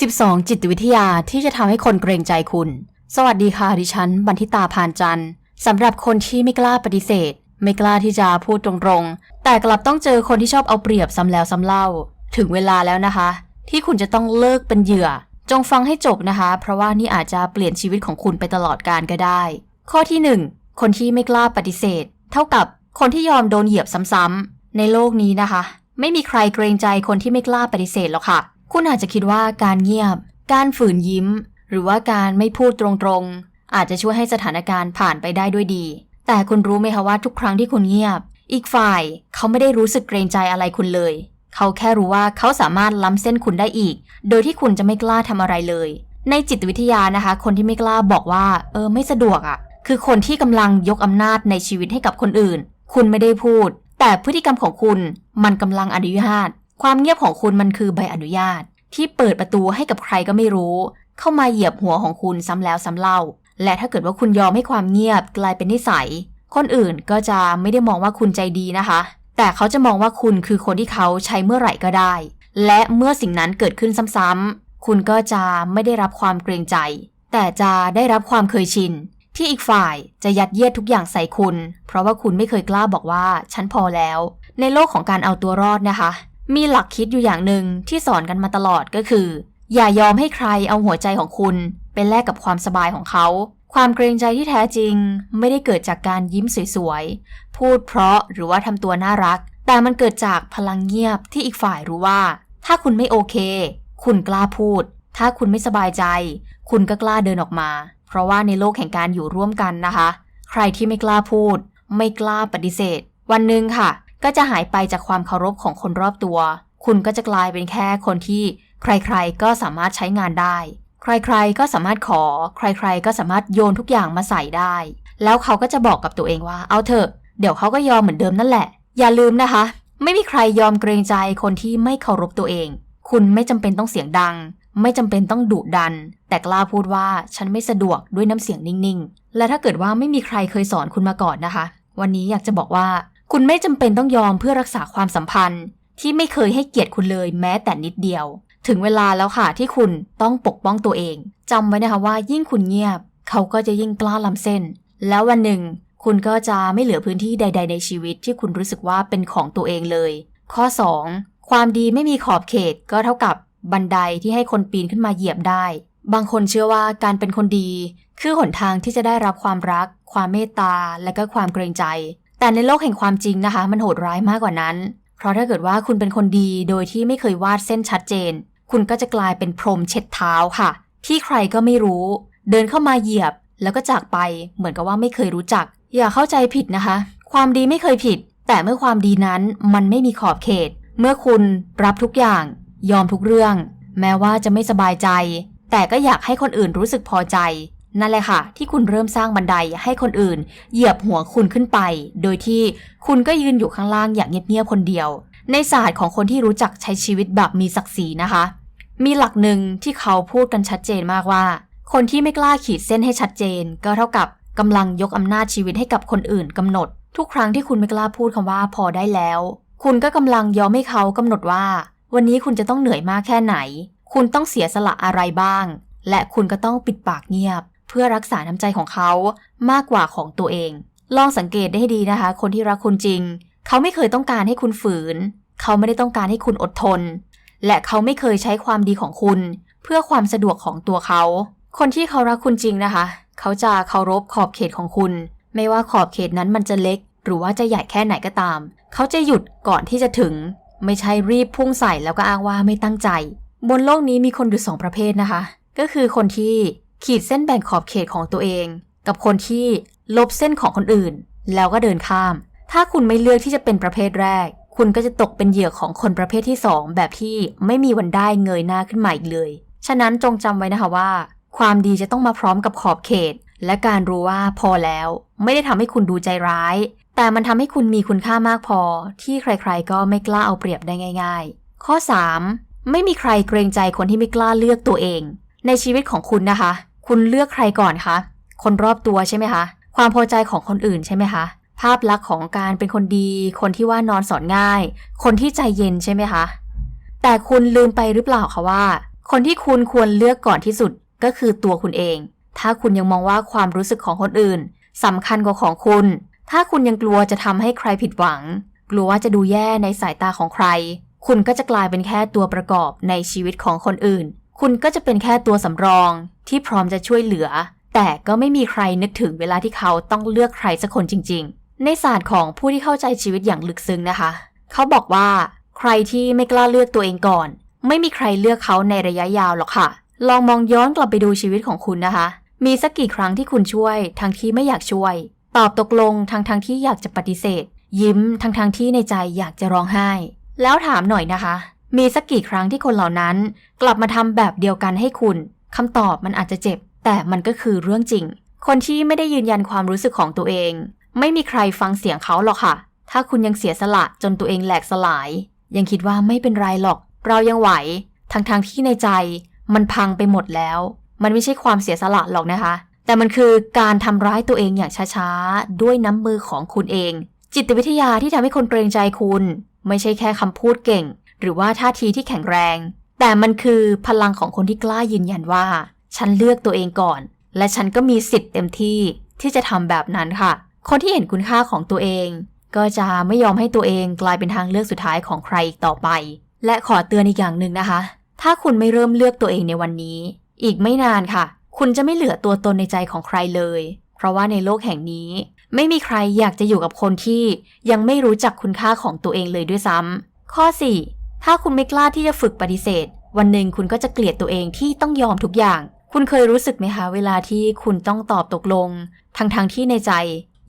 12 จิตวิทยาที่จะทำให้คนเกรงใจคุณ สวัสดีค่ะ ดิฉัน บันทิตาพานจันทร์สำหรับคนที่ไม่กล้าปฏิเสธ ไม่กล้าที่จะพูดตรงๆ แต่กลับต้องเจอคนที่ชอบเอาเปรียบซ้ำแล้วซ้ำเล่า ถึงเวลาแล้วนะคะ ที่คุณจะต้องเลิกเป็นเหยื่อ จงฟังให้จบนะคะ เพราะว่านี่อาจจะเปลี่ยนชีวิตของคุณไปตลอดกาลก็ได้ ข้อที่ 1 คนที่ไม่กล้าปฏิเสธ เท่ากับคนที่ยอมโดนเหยียบซ้ำๆในโลกนี้นะคะ ไม่มีใครเกรงใจคนที่ไม่กล้าปฏิเสธหรอกค่ะ คุณอาจจะคิดว่าการเงียบ การฝืนยิ้ม หรือว่าการไม่พูดตรงๆ อาจจะช่วยให้สถานการณ์ผ่านไปได้ด้วยดี แต่คุณรู้ไหมคะว่าทุกครั้งที่คุณเงียบ อีกฝ่ายเขาไม่ได้รู้สึกเกรงใจอะไรคุณเลย เขาแค่รู้ว่าเขาสามารถล้ำเส้นคุณได้อีก โดยที่คุณจะไม่กล้าทำอะไรเลย ในจิตวิทยานะคะ คนที่ไม่กล้าบอกว่า เออไม่สะดวกอะ่ะ คือคนที่กำลังยกอำนาจในชีวิตให้กับคนอื่น คุณไม่ได้พูด แต่พฤติกรรมของคุณมันกำลังอนุญาต ความเงียบของคุณมันคือใบอนุญาต ที่เปิดประตูให้กับใครก็ไม่รู้ เข้ามาเหยียบหัวของคุณซ้ำแล้วซ้ำเล่า และถ้าเกิดว่าคุณยอมให้ความเงียบกลายเป็นนิสัย คนอื่นก็จะไม่ได้มองว่าคุณใจดีนะคะ แต่เขาจะมองว่าคุณคือคนที่เขาใช้เมื่อไหร่ก็ได้ และเมื่อสิ่งนั้นเกิดขึ้นซ้ำๆคุณก็จะไม่ได้รับความเกรงใจ แต่จะได้รับความเคยชินที่อีกฝ่ายจะยัดเยียดทุกอย่างใส่คุณ เพราะว่าคุณไม่เคยกล้าบอกว่า ฉันพอแล้ว ในโลกของการเอาตัวรอดนะคะ มีหลักคิดอยู่อย่างหนึ่งที่สอนกันมาตลอดก็คือ อย่ายอมให้ใครเอาหัวใจของคุณไปแลกกับความสบายของเขา ความเกรงใจที่แท้จริง ไม่ได้เกิดจากการยิ้มสวยๆ พูดเพราะหรือว่าทำตัวน่ารัก แต่มันเกิดจากพลังเงียบที่อีกฝ่ายรู้ว่า ถ้าคุณไม่โอเค คุณกล้าพูด ถ้าคุณไม่สบายใจ คุณก็กล้าเดินออกมา เพราะว่าในโลกแห่งการอยู่ร่วมกันนะคะ ใครที่ไม่กล้าพูด ไม่กล้าปฏิเสธ วันหนึ่งค่ะ ก็จะหายไปจากความเคารพของคนรอบตัว คุณก็จะกลายเป็นแค่คนที่ ใครๆ ก็สามารถใช้งานได้ ใครๆ ก็สามารถขอ ใครๆ ก็สามารถโยนทุกอย่างมาใส่ได้ แล้วเขาก็จะบอกกับตัวเองว่า เอาเถอะ เดี๋ยวเขาก็ยอมเหมือนเดิมนั่นแหละ อย่าลืมนะคะ ไม่มีใครยอมเกรงใจคนที่ไม่เคารพตัวเอง คุณไม่จำเป็นต้องเสียงดัง ไม่จำเป็นต้องดุดัน แต่กล้าพูดว่าฉันไม่สะดวกด้วยน้ำเสียงนิ่งๆ และถ้าเกิดว่าไม่มีใครเคยสอนคุณมาก่อนนะคะ วันนี้อยากจะบอกว่า คุณไม่จำเป็นต้องยอมเพื่อรักษาความสัมพันธ์ ที่ไม่เคยให้เกียรติคุณเลยแม้แต่นิดเดียว ถึงเวลาแล้วค่ะที่คุณต้องปกป้องตัวเองจำไว้นะคะว่ายิ่งคุณเงียบ เขาก็จะยิ่งกล้าล้ำเส้น แล้ววันหนึ่ง คุณก็จะไม่เหลือพื้นที่ใด ๆ ในชีวิตที่คุณรู้สึกว่าเป็นของตัวเองเลย ข้อ 2. ความดีไม่มีขอบเขตก็เท่ากับบันไดที่ให้คนปีนขึ้นมาเหยียบได้ บางคนเชื่อว่าการเป็นคนดี คือหนทางที่จะได้รับความรัก ความเมตตา และก็ความเกรงใจ แต่ในโลกแห่งความจริงนะคะ มันโหดร้ายมากกว่านั้น เพราะถ้าเกิดว่าคุณเป็นคนดีโดยที่ไม่เคยวาดเส้นชัดเจน คุณก็จะกลายเป็นพรมเช็ดเท้าค่ะ ที่ใครก็ไม่รู้ เดินเข้ามาเหยียบ แล้วก็จากไปเหมือนกับว่าไม่เคยรู้จัก อย่าเข้าใจผิดนะคะ ความดีไม่เคยผิด แต่เมื่อความดีนั้นมันไม่มีขอบเขต เมื่อคุณรับทุกอย่าง ยอมทุกเรื่อง แม้ว่าจะไม่สบายใจ แต่ก็อยากให้คนอื่นรู้สึกพอใจ นั่นแหละค่ะ ที่คุณเริ่มสร้างบันไดให้คนอื่น เหยียบหัวคุณขึ้นไป โดยที่คุณก็ยืนอยู่ข้างล่างอย่างเงียบๆคนเดียว ในศาสตร์ของคนที่รู้จักใช้ชีวิตแบบมีศักดิ์ศรีนะคะ มีหลักหนึ่งที่เขาพูดกันชัดเจนมากว่า คนที่ไม่กล้าขีดเส้นให้ชัดเจน ก็เท่ากับกำลังยกอำนาจชีวิตให้กับคนอื่นกำหนด ทุกครั้งที่คุณไม่กล้าพูดคำว่าพอได้แล้ว คุณก็กำลังยอมให้เขากำหนดว่า วันนี้คุณจะต้องเหนื่อยมากแค่ไหน คุณต้องเสียสละอะไรบ้าง และคุณก็ต้องปิดปากเงียบ พื่อรักษาน้ำใจของเขามากกว่าของตัวเอง ลองสังเกตได้ให้ดีนะคะ คนที่รักคุณจริง เขาไม่เคยต้องการให้คุณฝืน เขาไม่ได้ต้องการให้คุณอดทน และเขาไม่เคยใช้ความดีของคุณ เพื่อความสะดวกของตัวเขา คนที่เขารักคุณจริงนะคะ เขาจะเคารพขอบเขตของคุณ ไม่ว่าขอบเขตนั้นมันจะเล็ก หรือว่าจะใหญ่แค่ไหนก็ตาม เขาจะหยุดก่อนที่จะถึง ไม่ใช่รีบพุ่งใส่แล้วก็อ้างว่าไม่ตั้งใจ บนโลกนี้มีคนอยู่สองประเภทนะคะ ก็คือคนที่ ขีดเส้นแบ่งขอบเขตของตัวเอง กับคนที่ลบเส้นของคนอื่น แล้วก็เดินข้าม ถ้าคุณไม่เลือกที่จะเป็นประเภทแรก คุณก็จะตกเป็นเหยื่อของคนประเภทที่สองแบบที่ไม่มีวันได้เงยหน้าขึ้นมาอีกเลย ฉะนั้นจงจำไว้นะคะว่า ความดีจะต้องมาพร้อมกับขอบเขต และการรู้ว่าพอแล้ว ไม่ได้ทำให้คุณดูใจร้าย แต่มันทำให้คุณมีคุณค่ามากพอ ที่ใครๆ ก็ไม่กล้าเอาเปรียบได้ง่าย ๆ ข้อ 3. ไม่มีใครเกรงใจคนที่ไม่กล้าเลือกตัวเอง ในชีวิตของคุณนะคะ คุณเลือกใครก่อนคะ คนรอบตัวใช่ไหมคะ ความพอใจของคนอื่นใช่ไหมคะ ภาพลักษณ์ของการเป็นคนดี คนที่ว่านอนสอนง่าย คนที่ใจเย็นใช่ไหมคะ แต่คุณลืมไปหรือเปล่าคะว่า คนที่คุณควรเลือกก่อนที่สุดก็คือตัวคุณเอง ถ้าคุณยังมองว่าความรู้สึกของคนอื่นสำคัญกว่าของคุณ ถ้าคุณยังกลัวจะทำให้ใครผิดหวัง กลัวว่าจะดูแย่ในสายตาของใคร คุณก็จะกลายเป็นแค่ตัวประกอบในชีวิตของคนอื่น คุณก็จะเป็นแค่ตัวสำรองที่พร้อมจะช่วยเหลือ แต่ก็ไม่มีใครนึกถึงเวลาที่เขาต้องเลือกใครสักคนจริง ๆ ในศาสตร์ของผู้ที่เข้าใจชีวิตอย่างลึกซึ้งนะคะ เขาบอกว่าใครที่ไม่กล้าเลือกตัวเองก่อน ไม่มีใครเลือกเขาในระยะยาวหรอกค่ะ ลองมองย้อนกลับไปดูชีวิตของคุณนะคะ มีสักกี่ครั้งที่คุณช่วย ทั้งที่ไม่อยากช่วย ตอบตกลงทั้งทั้งที่อยากจะปฏิเสธ ยิ้มทั้งทั้งที่ในใจอยากจะร้องไห้ แล้วถามหน่อยนะคะ มีสักกี่ครั้งที่คนเหล่านั้น กลับมาทำแบบเดียวกันให้คุณคำตอบมันอาจจะเจ็บ แต่มันก็คือเรื่องจริง คนที่ไม่ได้ยืนยันความรู้สึกของตัวเอง ไม่มีใครฟังเสียงเขาหรอกค่ะ ถ้าคุณยังเสียสละจนตัวเองแหลกสลาย ยังคิดว่าไม่เป็นไรหรอก เรายังไหวทั้งๆทที่ในใจ มันพังไปหมดแล้ว มันไม่ใช่ความเสียสละหรอกนะคะ แต่มันคือการทำร้ายตัวเองอย่างช้าๆด้วยน้ำมือของคุณเอง จิตวิทยาที่ทำให้คนเกรงใจคุณ ไม่ใช่แค่คำพูดเก่ง หรือว่าท่าทีที่แข็งแรง แต่มันคือพลังของคนที่กล้ายืนยันว่า ฉันเลือกตัวเองก่อน และฉันก็มีสิทธิ์เต็มที่ที่จะทำแบบนั้นค่ะ คนที่เห็นคุณค่าของตัวเอง ก็จะไม่ยอมให้ตัวเองกลายเป็นทางเลือกสุดท้ายของใครอีกต่อไป และขอเตือนอีกอย่างหนึ่งนะคะ ถ้าคุณไม่เริ่มเลือกตัวเองในวันนี้ อีกไม่นานค่ะ คุณจะไม่เหลือตัวตนในใจของใครเลย เพราะว่าในโลกแห่งนี้ไม่มีใครอยากจะอยู่กับคนที่ยังไม่รู้จักคุณค่าของตัวเองเลยด้วยซ้ำข้อ 4 ถ้าคุณไม่กล้าที่จะฝึกปฏิเสธ วันหนึ่งคุณก็จะเกลียดตัวเองที่ต้องยอมทุกอย่าง คุณเคยรู้สึกไหมคะ เวลาที่คุณต้องตอบตกลง ทั้งๆที่ในใจ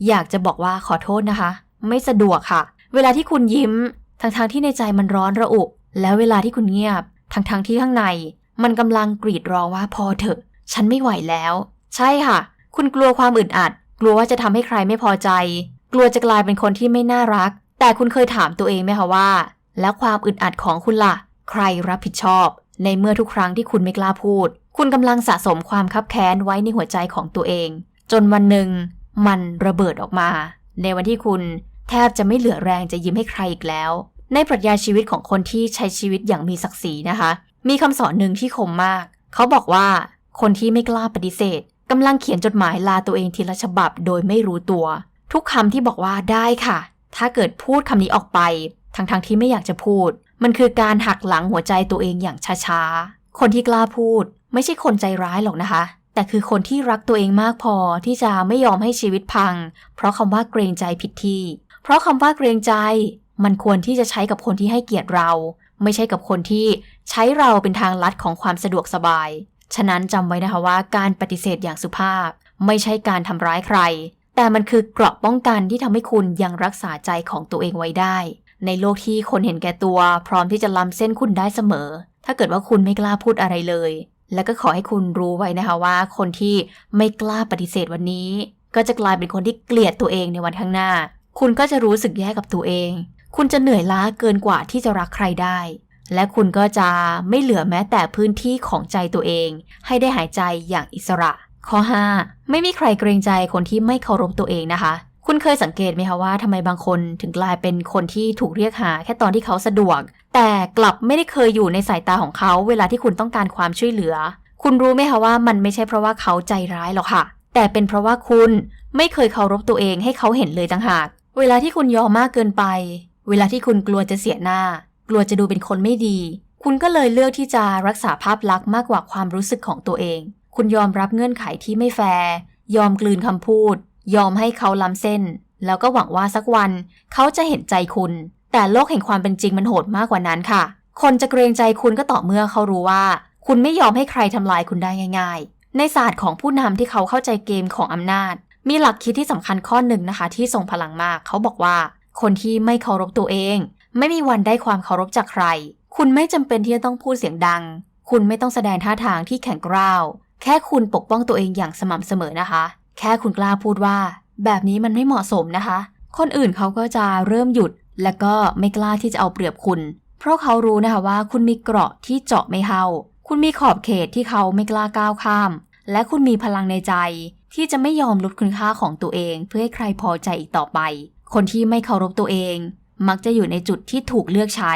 อยากจะบอกว่าขอโทษนะคะ ไม่สะดวกค่ะ เวลาที่คุณยิ้ม ทั้งๆที่ในใจมันร้อนระอุ แล้วเวลาที่คุณเงียบ ทั้งทางๆที่ข้างใน มันกำลังกรีดร้องว่าพอเถอะ ฉันไม่ไหวแล้ว ใช่ค่ะ คุณกลัวความอึดอัด กลัวว่าจะทำให้ใครไม่พอใจ กลัวจะกลายเป็นคนที่ไม่น่ารัก แต่คุณเคยถามตัวเองไหมคะว่า แล้วความอึดอัดของคุณล่ะ ใครรับผิดชอบ ในเมื่อทุกครั้งที่คุณไม่กล้าพูด คุณกำลังสะสมความคับแค้นไว้ในหัวใจของตัวเอง จนวันหนึ่ง มันระเบิดออกมา ในวันที่คุณแทบจะไม่เหลือแรงจะยิ้มให้ใครอีกแล้ว ในปรัชญาชีวิตของคนที่ใช้ชีวิตอย่างมีศักดิ์ศรีนะคะ มีคำสอนหนึ่งที่คมมาก เขาบอกว่าคนที่ไม่กล้าปฏิเสธกำลังเขียนจดหมายลาตัวเองทีละฉบับโดยไม่รู้ตัว ทุกคำที่บอกว่าได้ค่ะ ถ้าเกิดพูดคำนี้ออกไป ทั้งๆทที่ไม่อยากจะพูด มันคือการหักหลังหัวใจตัวเองอย่างช้าๆ คนที่กล้าพูด ไม่ใช่คนใจร้ายหรอกนะคะ แต่คือคนที่รักตัวเองมากพอที่จะไม่ยอมให้ชีวิตพัง เพราะคำว่าเกรงใจผิดที่ เพราะคำว่าเกรงใจ มันควรที่จะใช้กับคนที่ให้เกียรติเรา ไม่ใช่กับคนที่ใช้เราเป็นทางลัดของความสะดวกสบาย ฉะนั้นจำไว้นะคะว่าการปฏิเสธอย่างสุภาพ ไม่ใช่การทำร้ายใครแต่มันคือเกราะป้องกันที่ทำให้คุณยังรักษาใจของตัวเองไว้ได้ ในโลกที่คนเห็นแก่ตัว พร้อมที่จะล้ำเส้นคุณได้เสมอ ถ้าเกิดว่าคุณไม่กล้าพูดอะไรเลย แล้วก็ขอให้คุณรู้ไว้นะคะว่า คนที่ไม่กล้าปฏิเสธวันนี้ ก็จะกลายเป็นคนที่เกลียดตัวเองในวันข้างหน้า คุณก็จะรู้สึกแย่กับตัวเอง คุณจะเหนื่อยล้าเกินกว่าที่จะรักใครได้ และคุณก็จะไม่เหลือแม้แต่พื้นที่ของใจตัวเอง ให้ได้หายใจอย่างอิสระ ข้อ 5 ไม่มีใครเกรงใจคนที่ไม่เคารพตัวเองนะคะ คุณเคยสังเกตไหมคะว่าทำไมบางคนถึงกลายเป็นคนที่ถูกเรียกหาแค่ตอนที่เขาสะดวก แต่กลับไม่ได้เคยอยู่ในสายตาของเขาเวลาที่คุณต้องการความช่วยเหลือ คุณรู้ไหมคะว่ามันไม่ใช่เพราะว่าเขาใจร้ายหรอกค่ะ แต่เป็นเพราะว่าคุณไม่เคยเคารพตัวเองให้เขาเห็นเลยต่างหาก เวลาที่คุณยอมมากเกินไป เวลาที่คุณกลัวจะเสียหน้า กลัวจะดูเป็นคนไม่ดี คุณก็เลยเลือกที่จะรักษาภาพลักษณ์มากกว่าความรู้สึกของตัวเอง คุณยอมรับเงื่อนไขที่ไม่แฟร์ยอมกลืนคำพูด ยอมให้เขาล้ำเส้น แล้วก็หวังว่าสักวันเขาจะเห็นใจคุณ แต่โลกแห่งความเป็นจริงมันโหดมากกว่านั้นค่ะ คนจะเกรงใจคุณก็ต่อเมื่อเขารู้ว่า คุณไม่ยอมให้ใครทำลายคุณได้ง่าย ๆ ในศาสตร์ของผู้นำที่เขาเข้าใจเกมของอำนาจ มีหลักคิดที่สำคัญข้อหนึ่งนะคะ ที่ทรงพลังมาก เขาบอกว่า คนที่ไม่เคารพตัวเอง ไม่มีวันได้ความเคารพจากใคร คุณไม่จำเป็นที่จะต้องพูดเสียงดัง คุณไม่ต้องแสดงท่าทางที่แข็งกร้าวแค่คุณปกป้องตัวเองอย่างสม่ำเสมอนะคะ แค่คุณกล้าพูดว่า แบบนี้มันไม่เหมาะสมนะคะ คนอื่นเขาก็จะเริ่มหยุด แล้วก็ไม่กล้าที่จะเอาเปรียบคุณ เพราะเขารู้นะคะว่า คุณมีเกราะที่เจาะไม่เข้า คุณมีขอบเขตที่เขาไม่กล้าก้าวข้าม และคุณมีพลังในใจ ที่จะไม่ยอมลดคุณค่าของตัวเอง เพื่อให้ใครพอใจอีกต่อไป คนที่ไม่เคารพตัวเอง มักจะอยู่ในจุดที่ถูกเลือกใช้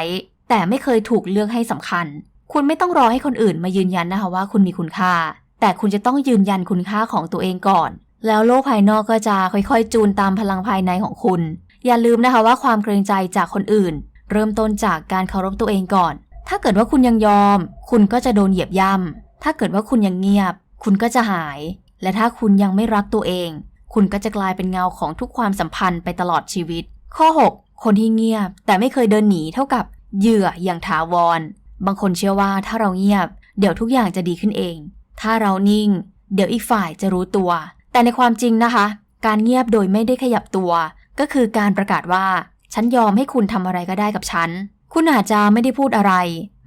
แต่ไม่เคยถูกเลือกให้สำคัญ คุณไม่ต้องรอให้คนอื่นมายืนยันนะคะว่าคุณมีคุณค่าแต่คุณจะต้องยืนยันคุณค่าของตัวเองก่อน แล้วโลกภายนอกก็จะค่อยๆ จูนตามพลังภายในของคุณ อย่าลืมนะคะว่าความเกรงใจจากคนอื่น เริ่มต้นจากการเคารพตัวเองก่อน ถ้าเกิดว่าคุณยังยอม คุณก็จะโดนเหยียบย่ำถ้าเกิดว่าคุณยังเงียบ คุณก็จะหาย และถ้าคุณยังไม่รักตัวเอง คุณก็จะกลายเป็นเงาของทุกความสัมพันธ์ไปตลอดชีวิต ข้อ 6 คนที่เงียบ แต่ไม่เคยเดินหนีเท่ากับเหยื่ออย่างถาวร บางคนเชื่อว่าถ้าเราเงียบ เดี๋ยวทุกอย่างจะดีขึ้นเอง ถ้าเรานิ่ง เดี๋ยวอีกฝ่ายจะรู้ตัว แต่ในความจริงนะคะ การเงียบโดยไม่ได้ขยับตัว ก็คือการประกาศว่า ฉันยอมให้คุณทำอะไรก็ได้กับฉัน คุณอาจจะไม่ได้พูดอะไร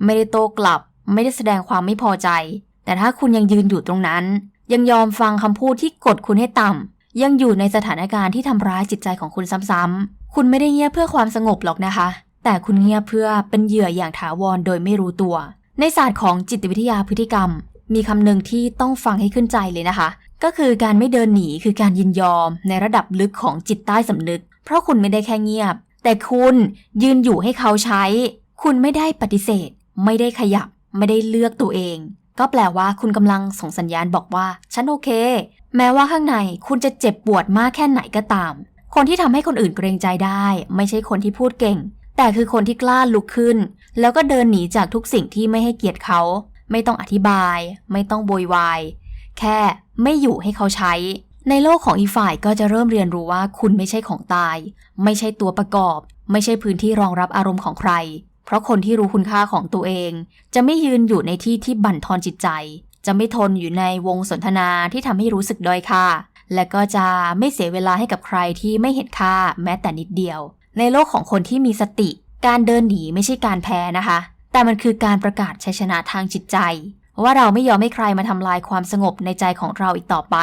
ไม่ได้โต้กลับ ไม่ได้แสดงความไม่พอใจ แต่ถ้าคุณยังยืนอยู่ตรงนั้น ยังยอมฟังคำพูดที่กดคุณให้ต่ำยังอยู่ในสถานการณ์ที่ทำร้ายจิตใจของคุณซ้ำๆคุณไม่ได้เงียบเพื่อความสงบหรอกนะคะ แต่คุณเงียบเพื่อเป็นเหยื่ออย่างถาวรโดยไม่รู้ตัว ในศาสตร์ของจิตวิทยาพฤติกรรม มีคำหนึ่งที่ต้องฟังให้ขึ้นใจเลยนะคะ ก็คือการไม่เดินหนีคือการยินยอมในระดับลึกของจิตใต้สำนึก เพราะคุณไม่ได้แค่เงียบ แต่คุณยืนอยู่ให้เขาใช้ คุณไม่ได้ปฏิเสธ ไม่ได้ขยับ ไม่ได้เลือกตัวเอง ก็แปลว่าคุณกำลังส่งสัญญาณบอกว่า ฉันโอเค แม้ว่าข้างในคุณจะเจ็บปวดมากแค่ไหนก็ตาม คนที่ทำให้คนอื่นเกรงใจได้ ไม่ใช่คนที่พูดเก่ง แต่คือคนที่กล้าลุกขึ้น แล้วก็เดินหนีจากทุกสิ่งที่ไม่ให้เกียรติเขา ไม่ต้องอธิบาย ไม่ต้องโวยวาย แค่ ไม่อยู่ให้เขาใช้ ในโลกของอีฝ่ายก็จะเริ่มเรียนรู้ว่าคุณไม่ใช่ของตาย ไม่ใช่ตัวประกอบ ไม่ใช่พื้นที่รองรับอารมณ์ของใคร เพราะคนที่รู้คุณค่าของตัวเอง จะไม่ยืนอยู่ในที่ที่บั่นทอนจิตใจ จะไม่ทนอยู่ในวงสนทนาที่ทำให้รู้สึกด้อยค่า และก็จะไม่เสียเวลาให้กับใครที่ไม่เห็นค่าแม้แต่นิดเดียว ในโลกของคนที่มีสติ การเดินหนีไม่ใช่การแพ้นะคะ แต่มันคือการประกาศชัยชนะทางจิตใจ ว่าเราไม่ยอมให้ใครมาทำลายความสงบในใจของเราอีกต่อไป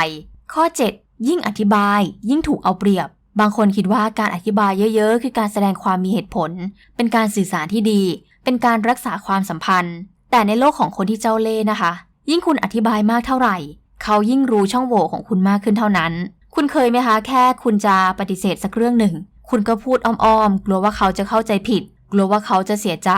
ข้อ 7 ยิ่งอธิบาย ยิ่งถูกเอาเปรียบ บางคนคิดว่าการอธิบายเยอะๆ คือการแสดงความมีเหตุผล เป็นการสื่อสารที่ดี เป็นการรักษาความสัมพันธ์ แต่ในโลกของคนที่เจ้าเล่ห์นะคะ ยิ่งคุณอธิบายมากเท่าไหร่ เขายิ่งรู้ช่องโหว่ของคุณมากขึ้นเท่านั้น คุณเคยไหมคะ แค่คุณจะปฏิเสธสักเรื่องหนึ่ง คุณก็พูดอ้อมๆ กลัวว่าเขาจะเข้าใจผิด กลัวว่าเขาจะเสียใจ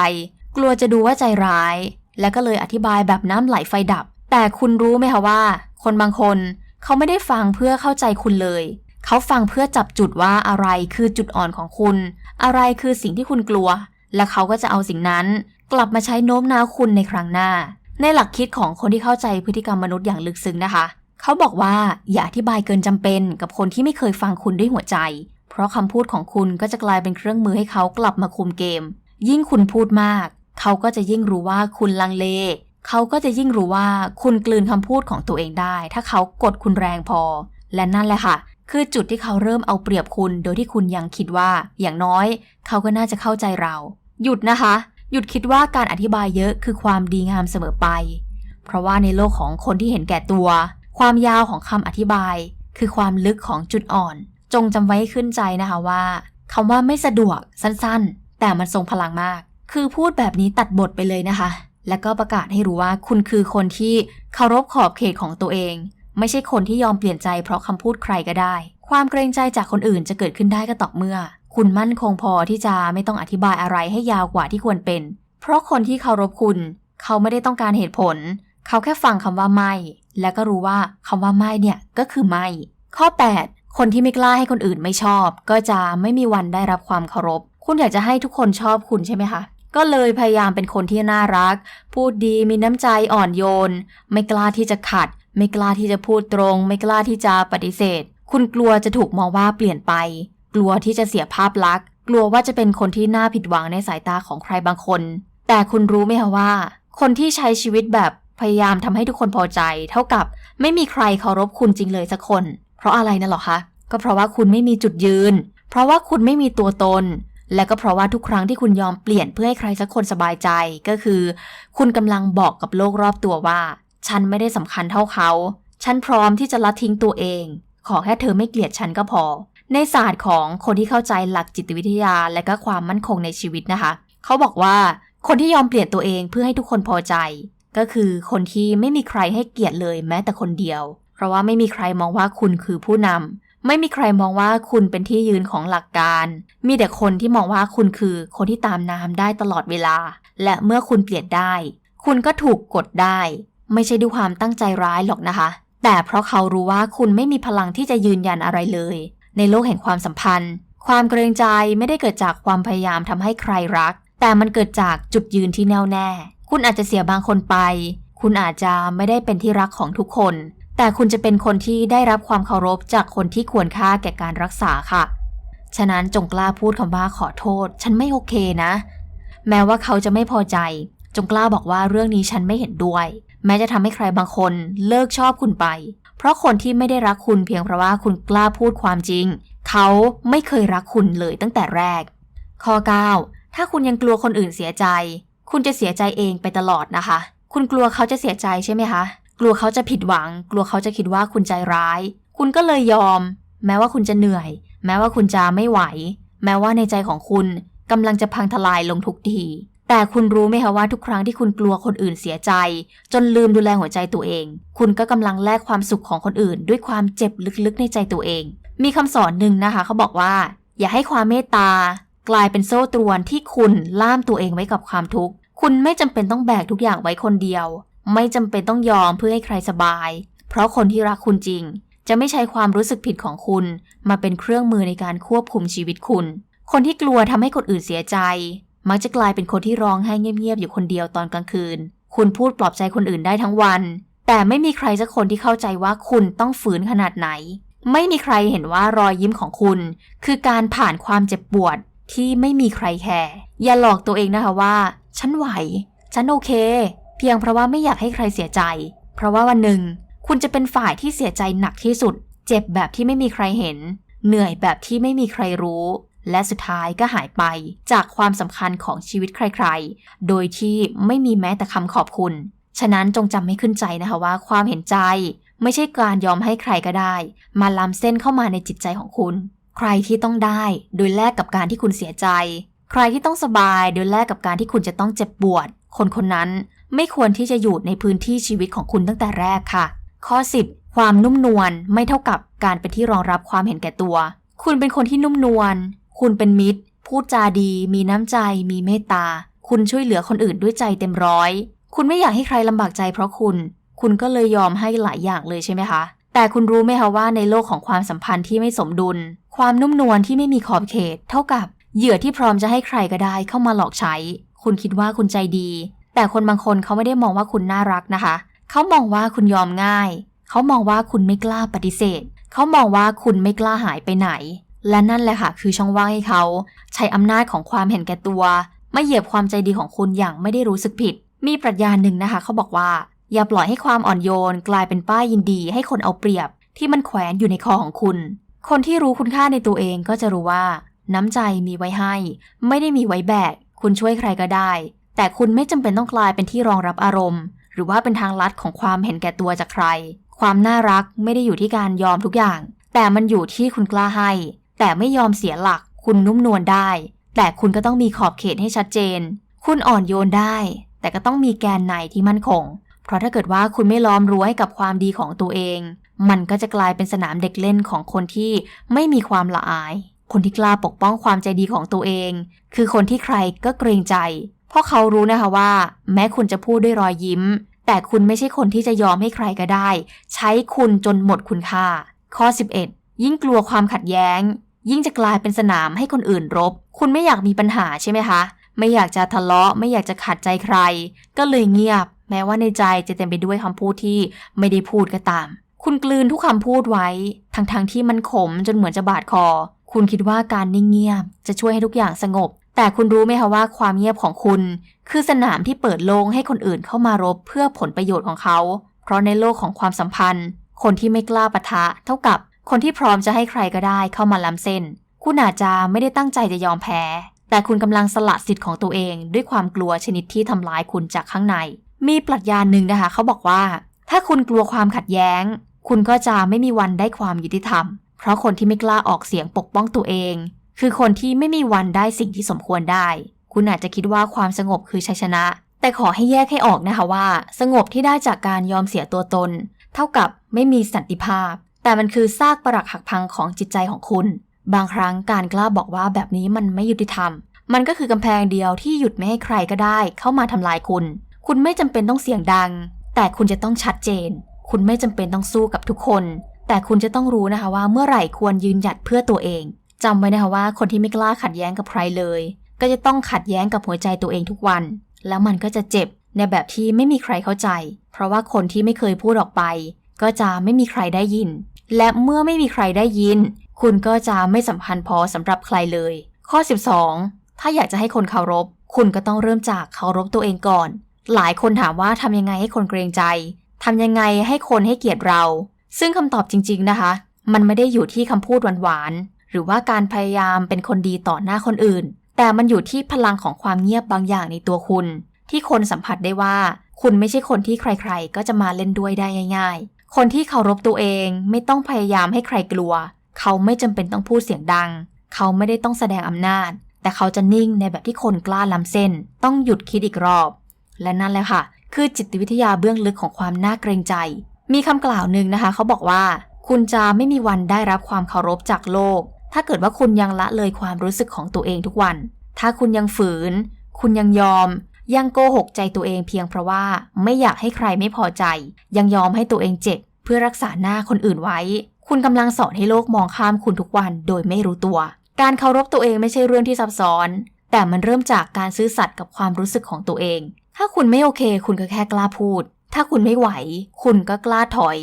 กลัวจะดูว่าใจร้าย และก็เลยอธิบายแบบน้ำไหลไฟดับ แต่คุณรู้ไหมคะว่า คนบางคนเขาไม่ได้ฟังเพื่อเข้าใจคุณเลย เขาฟังเพื่อจับจุดว่าอะไรคือจุดอ่อนของคุณ อะไรคือสิ่งที่คุณกลัว และเขาก็จะเอาสิ่งนั้น กลับมาใช้โน้มน้าวคุณในครั้งหน้า ในหลักคิดของคนที่เข้าใจพฤติกรรมมนุษย์อย่างลึกซึ้งนะคะ เขาบอกว่าอย่าอธิบายเกินจำเป็น กับคนที่ไม่เคยฟังคุณด้วยหัวใจ เพราะคำพูดของคุณก็จะกลายเป็นเครื่องมือให้เขากลับมาคุมเกม ยิ่งคุณพูดมาก เขาก็จะยิ่งรู้ว่าคุณลังเล เขาก็จะยิ่งรู้ว่าคุณกลืนคำพูดของตัวเองได้ ถ้าเขากดคุณแรงพอ และนั่นแหละค่ะ คือจุดที่เขาเริ่มเอาเปรียบคุณ โดยที่คุณยังคิดว่า อย่างน้อย เขาก็น่าจะเข้าใจเรา หยุดนะคะ หยุดคิดว่าการอธิบายเยอะคือความดีงามเสมอไป เพราะว่าในโลกของคนที่เห็นแก่ตัว ความยาวของคำอธิบาย คือความลึกของจุดอ่อน จงจำไว้ขึ้นใจนะคะว่าคำว่าไม่สะดวกสั้นๆ แต่มันทรงพลังมาก คือพูดแบบนี้ตัดบทไปเลยนะคะ แล้วก็ประกาศให้รู้ว่าคุณคือคนที่เคารพขอบเขตของตัวเอง ไม่ใช่คนที่ยอมเปลี่ยนใจเพราะคำพูดใครก็ได้ ความเกรงใจจากคนอื่นจะเกิดขึ้นได้ก็ต่อเมื่อ คุณมั่นคงพอที่จะไม่ต้องอธิบายอะไรให้ยาวกว่าที่ควรเป็น เพราะคนที่เคารพคุณ เขาไม่ได้ต้องการเหตุผล เขาแค่ฟังคำว่าไม่ และก็รู้ว่าคำว่าไม่เนี่ยก็คือไม่ ข้อ 8 คนที่ไม่กล้าให้คนอื่นไม่ชอบ ก็จะไม่มีวันได้รับความเคารพ คุณอยากจะให้ทุกคนชอบคุณใช่ไหมคะ ก็เลยพยายามเป็นคนที่น่ารัก พูดดีมีน้ำใจอ่อนโยน ไม่กล้าที่จะขัด ไม่กล้าที่จะพูดตรง ไม่กล้าที่จะปฏิเสธ คุณกลัวจะถูกมองว่าเปลี่ยนไป กลัวที่จะเสียภาพลักษณ์ กลัวว่าจะเป็นคนที่น่าผิดหวังในสายตาของใครบางคน แต่คุณรู้ไหมคะว่า คนที่ใช้ชีวิตแบบพยายามทำให้ทุกคนพอใจ เท่ากับไม่มีใครเคารพคุณจริงเลยสักคน เพราะอะไรนั่นหรอคะก็เพราะว่าคุณไม่มีจุดยืน เพราะว่าคุณไม่มีตัวตน และก็เพราะว่าทุกครั้งที่คุณยอมเปลี่ยนเพื่อให้ใครสักคนสบายใจก็คือ คุณกำลังบอกกับโลกรอบตัวว่า ฉันไม่ได้สำคัญเท่าเขา ฉันพร้อมที่จะละทิ้งตัวเอง ขอแค่เธอไม่เกลียดฉันก็พอ ในศาสตร์ของคนที่เข้าใจหลักจิตวิทยา และก็ความมั่นคงในชีวิตนะคะ เขาบอกว่าคนที่ยอมเปลี่ยนตัวเองเพื่อให้ทุกคนพอใจ ก็คือคนที่ไม่มีใครให้เกียรติเลยแม้แต่คนเดียว เพราะว่าไม่มีใครมองว่าคุณคือผู้นำ ไม่มีใครมองว่าคุณเป็นที่ยืนของหลักการ มีแต่คนที่มองว่าคุณคือคนที่ตามน้ำได้ตลอดเวลา และเมื่อคุณเปลี่ยนได้ คุณก็ถูกกดได้ ไม่ใช่ด้วยความตั้งใจร้ายหรอกนะคะ แต่เพราะเขารู้ว่าคุณไม่มีพลังที่จะยืนยันอะไรเลย ในโลกแห่งความสัมพันธ์ ความเกรงใจไม่ได้เกิดจากความพยายามทำให้ใครรัก แต่มันเกิดจากจุดยืนที่แน่วแน่ คุณอาจจะเสียบางคนไป คุณอาจจะไม่ได้เป็นที่รักของทุกคน แต่คุณจะเป็นคนที่ได้รับความเคารพจากคนที่ควรค่าแก่การรักษาค่ะ ฉะนั้นจงกล้าพูดคำว่าขอโทษ ฉันไม่โอเคนะ แม้ว่าเขาจะไม่พอใจ จงกล้าบอกว่าเรื่องนี้ฉันไม่เห็นด้วย แม้จะทำให้ใครบางคนเลิกชอบคุณไป เพราะคนที่ไม่ได้รักคุณเพียงเพราะว่าคุณกล้าพูดความจริง เขาไม่เคยรักคุณเลยตั้งแต่แรก ข้อ 9 ถ้าคุณยังกลัวคนอื่นเสียใจ คุณจะเสียใจเองไปตลอดนะคะ คุณกลัวเขาจะเสียใจใช่ไหมคะ กลัวเขาจะผิดหวัง กลัวเขาจะคิดว่าคุณใจร้าย คุณก็เลยยอม แม้ว่าคุณจะเหนื่อย แม้ว่าคุณจะไม่ไหว แม้ว่าในใจของคุณกำลังจะพังทลายลงทุกทีแต่คุณรู้ไหมคะว่าทุกครั้งที่คุณกลัวคนอื่นเสียใจ จนลืมดูแลหัวใจตัวเอง คุณก็กำลังแลกความสุขของคนอื่น ด้วยความเจ็บลึกๆในใจตัวเอง มีคำสอนหนึ่งนะคะ เขาบอกว่า อย่าให้ความเมตตา กลายเป็นโซ่ตรวนที่คุณล่ามตัวเองไว้กับความทุกข์ คุณไม่จำเป็นต้องแบกทุกอย่างไว้คนเดียว ไม่จำเป็นต้องยอมเพื่อให้ใครสบาย เพราะคนที่รักคุณจริง จะไม่ใช้ความรู้สึกผิดของคุณ มาเป็นเครื่องมือในการควบคุมชีวิตคุณ คนที่กลัวทำให้คนอื่นเสียใจ มักจะกลายเป็นคนที่ร้องไห้เงียบๆอยู่คนเดียวตอนกลางคืน คุณพูดปลอบใจคนอื่นได้ทั้งวัน แต่ไม่มีใครสักคนที่เข้าใจว่าคุณต้องฝืนขนาดไหน ไม่มีใครเห็นว่ารอยยิ้มของคุณ คือการผ่านความเจ็บปวดที่ไม่มีใครแคร์อย่าหลอกตัวเองนะคะว่า ฉันไหว ฉันโอเค เพียงเพราะว่าไม่อยากให้ใครเสียใจ เพราะว่าวันหนึ่ง คุณจะเป็นฝ่ายที่เสียใจหนักที่สุด เจ็บแบบที่ไม่มีใครเห็น เหนื่อยแบบที่ไม่มีใครรู้ และสุดท้ายก็หายไปจากความสำคัญของชีวิตใครๆ โดยที่ไม่มีแม้แต่คำขอบคุณ ฉะนั้นจงจำให้ขึ้นใจนะคะว่าความเห็นใจไม่ใช่การยอมให้ใครก็ได้ มาล้ำเส้นเข้ามาในจิตใจของคุณ ใครที่ต้องได้ โดยแลกกับการที่คุณเสียใจ ใครที่ต้องสบายโดยแลกกับการที่คุณจะต้องเจ็บปวด คนคนนั้น ไม่ควรที่จะอยู่ในพื้นที่ชีวิตของคุณตั้งแต่แรกค่ะ ข้อ 10 ความนุ่มนวลไม่เท่ากับการเป็นที่รองรับความเห็นแก่ตัว คุณเป็นคนที่นุ่มนวล คุณเป็นมิตร พูดจาดี มีน้ำใจ มีเมตตา คุณช่วยเหลือคนอื่นด้วยใจเต็มร้อย คุณไม่อยากให้ใครลำบากใจเพราะคุณ คุณก็เลยยอมให้หลายอย่างเลยใช่ไหมคะ แต่คุณรู้ไหมคะว่าในโลกของความสัมพันธ์ที่ไม่สมดุล ความนุ่มนวลที่ไม่มีขอบเขต เท่ากับเหยื่อที่พร้อมจะให้ใครก็ได้เข้ามาหลอกใช้ คุณคิดว่าคุณใจดี แต่คนบางคนเขาไม่ได้มองว่าคุณน่ารักนะคะ เขามองว่าคุณยอมง่าย เขามองว่าคุณไม่กล้าปฏิเสธ เขามองว่าคุณไม่กล้าหายไปไหน และนั่นแหละค่ะ คือช่องว่างให้เขา ใช้อำนาจของความเห็นแก่ตัว ไมาเหยียบความใจดีของคุณอย่างไม่ได้รู้สึกผิด มีปรัชญาหนึ่งนะคะ เขาบอกว่า อย่าปล่อยให้ความอ่อนโยน กลายเป็นป้ายยินดี ให้คนเอาเปรียบ ที่มันแขวนอยู่ในคอของคุณ คนที่รู้คุณค่าในตัวเองก็จะรู้ว่า น้ำใจมีไว้ให้ ไม่ได้มีไว้แบกคุณช่วยใครก็ได้ แต่คุณไม่จำเป็นต้องกลายเป็นที่รองรับอารมณ์ หรือว่าเป็นทางลัดของความเห็นแก่ตัวจากใคร ความน่ารักไม่ได้อยู่ที่การยอมทุกอย่าง แต่มันอยู่ที่คุณกล้าให้ แต่ไม่ยอมเสียหลัก คุณนุ่มนวลได้ แต่คุณก็ต้องมีขอบเขตให้ชัดเจน คุณอ่อนโยนได้ แต่ก็ต้องมีแกนในที่มั่นคง เพราะถ้าเกิดว่าคุณไม่ล้อมรั้วให้กับความดีของตัวเอง มันก็จะกลายเป็นสนามเด็กเล่นของคนที่ไม่มีความละอาย คนที่กล้าปกป้องความใจดีของตัวเอง คือคนที่ใครก็เกรงใจ เพราะเขารู้นะคะว่า แม้คุณจะพูดด้วยรอยยิ้ม แต่คุณไม่ใช่คนที่จะยอมให้ใครก็ได้ ใช้คุณจนหมดคุณค่า ข้อ 11 ยิ่งกลัวความขัดแย้ง ยิ่งจะกลายเป็นสนามให้คนอื่นรบ คุณไม่อยากมีปัญหาใช่ไหมคะ ไม่อยากจะทะเลาะ ไม่อยากจะขัดใจใคร ก็เลยเงียบ แม้ว่าในใจจะเต็มไปด้วยคำพูดที่ไม่ได้พูดก็ตาม คุณกลืนทุกคำพูดไว้ ทั้งๆทที่มันขมจนเหมือนจะบาดคอ คุณคิดว่าการนิ่งเงียบ จะช่วยให้ทุกอย่างสงบ แต่คุณรู้ไหมคะว่าความเงียบของคุณ คือสนามที่เปิดโลงให้คนอื่นเข้ามารบเพื่อผลประโยชน์ของเขา เพราะในโลกของความสัมพันธ์ คนที่ไม่กล้าปะทะ เท่ากับคนที่พร้อมจะให้ใครก็ได้เข้ามาล้ำเส้น คุณอาจจะไม่ได้ตั้งใจจะยอมแพ้ แต่คุณกำลังสละสิทธิ์ของตัวเอง ด้วยความกลัวชนิดที่ทำร้ายคุณจากข้างใน มีปรัชญาหนึ่งนะคะ เขาบอกว่า ถ้าคุณกลัวความขัดแย้ง คุณก็จะไม่มีวันได้ความยุติธรรม เพราะคนที่ไม่กล้าออกเสียงปกป้องตัวเอง คือคนที่ไม่มีวันได้สิ่งที่สมควรได้ คุณอาจจะคิดว่าความสงบคือชัยชนะ แต่ขอให้แยกให้ออกนะคะว่า สงบที่ได้จากการยอมเสียตัวตน เท่ากับไม่มีสันติภาพ แต่มันคือซากปรักหักพังของจิตใจของคุณ บางครั้งการกล้าบอกว่าแบบนี้มันไม่ยุติธรรม มันก็คือกำแพงเดียวที่หยุดไม่ให้ใครก็ได้ เข้ามาทำลายคุณคคุณไม่จำเป็นต้องเสียงดัง แต่คุณจะต้องชัดเจน คุณไม่จำเป็นต้องสู้กับทุกคน แต่คุณจะต้องรู้นะคะว่าเมื่อไหร่ควรยืนหยัดเพื่อตัวเอง จำไว้นะคะว่าคนที่ไม่กล้าขัดแย้งกับใครเลย ก็จะต้องขัดแย้งกับหัวใจตัวเองทุกวัน แล้วมันก็จะเจ็บในแบบที่ไม่มีใครเข้าใจ เพราะว่าคนที่ไม่เคยพูดออกไป ก็จะไม่มีใครได้ยิน และเมื่อไม่มีใครได้ยิน คุณก็จะไม่สำคัญพอสำหรับใครเลย ข้อ 12 ถ้าอยากจะให้คนเคารพ คุณก็ต้องเริ่มจากเคารพตัวเองก่อน หลายคนถามว่าทำยังไงให้คนเกรงใจทำยังไงให้คนให้เกียรติเรา ซึ่งคำตอบจริง ๆนะคะ มันไม่ได้อยู่ที่คำพูดหวาน หรือว่าการพยายามเป็นคนดีต่อหน้าคนอื่น แต่มันอยู่ที่พลังของความเงียบบางอย่างในตัวคุณ ที่คนสัมผัสได้ว่า คุณไม่ใช่คนที่ใครๆ ก็จะมาเล่นด้วยได้ง่าย ๆ คนที่เคารพตัวเองไม่ต้องพยายามให้ใครกลัว เขาไม่จำเป็นต้องพูดเสียงดัง เขาไม่ได้ต้องแสดงอำนาจ แต่เขาจะนิ่งในแบบที่คนกล้าล้ำเส้น ต้องหยุดคิดอีกรอบ และนั่นแหละค่ะ คือจิตวิทยาเบื้องลึกของความน่าเกรงใจ มีคำกล่าวหนึ่งนะคะ เขาบอกว่าคุณจะไม่มีวันได้รับความเคารพจากโลก ถ้าเกิดว่าคุณยังละเลยความรู้สึกของตัวเองทุกวัน ถ้าคุณยังฝืน คุณยังยอม ยังโกหกใจตัวเองเพียงเพราะว่าไม่อยากให้ใครไม่พอใจ ยังยอมให้ตัวเองเจ็บ เพื่อรักษาหน้าคนอื่นไว้ คุณกำลังสอนให้โลกมองข้ามคุณทุกวันโดยไม่รู้ตัว การเคารพตัวเองไม่ใช่เรื่องที่ซับซ้อน แต่มันเริ่มจากการซื่อสัตย์กับความรู้สึกของตัวเอง ถ้าคุณไม่โอเค คุณก็แค่กล้าพูด ถ้าคุณไม่ไหว คุณก็กล้าถอย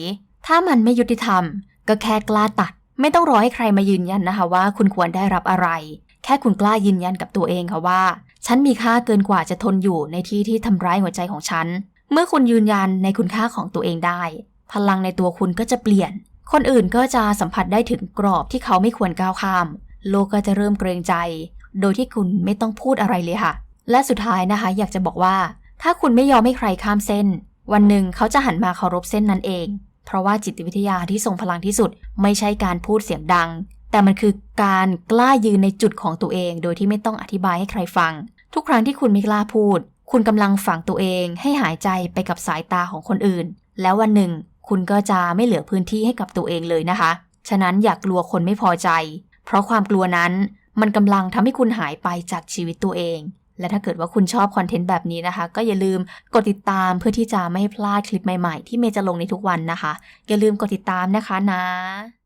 ถ้ามันไม่ยุติธรรม ก็แค่กล้าตัด ไม่ต้องรอให้ใครมายืนยันนะคะว่าคุณควรได้รับอะไร แค่คุณกล้ายืนยันกับตัวเองค่ะว่า ฉันมีค่าเกินกว่าจะทนอยู่ในที่ที่ทำร้ายหัวใจของฉัน เมื่อคุณยืนยันในคุณค่าของตัวเองได้ พลังในตัวคุณก็จะเปลี่ยน คนอื่นก็จะสัมผัสได้ถึงกรอบที่เขาไม่ควรก้าวข้าม โลกก็จะเริ่มเกรงใจ โดยที่คุณไม่ต้องพูดอะไรเลยค่ะ และสุดท้ายนะคะ อยากจะบอกว่า ถ้าคุณไม่ยอมให้ใครข้ามเส้น วันหนึ่งเขาจะหันมาเคารพเส้นนั้นเอง เพราะว่าจิตวิทยาที่ทรงพลังที่สุด ไม่ใช่การพูดเสียงดัง แต่มันคือการกล้ายืนในจุดของตัวเอง โดยที่ไม่ต้องอธิบายให้ใครฟัง ทุกครั้งที่คุณไม่กล้าพูด คุณกำลังฝังตัวเองให้หายใจไปกับสายตาของคนอื่น แล้ววันหนึ่ง คุณก็จะไม่เหลือพื้นที่ให้กับตัวเองเลยนะคะ ฉะนั้นอย่ากกลัวคนไม่พอใจ เพราะความกลัวนั้นมันกำลังทำให้คุณหายไปจากชีวิตตัวเอง และถ้าเกิดว่าคุณชอบคอนเทนต์แบบนี้นะคะ ก็อย่าลืมกดติดตามเพื่อที่จะไม่พลาดคลิปใหม่ๆ ที่เมย์จะลงในทุกวันนะคะ อย่าลืมกดติดตามนะคะนะ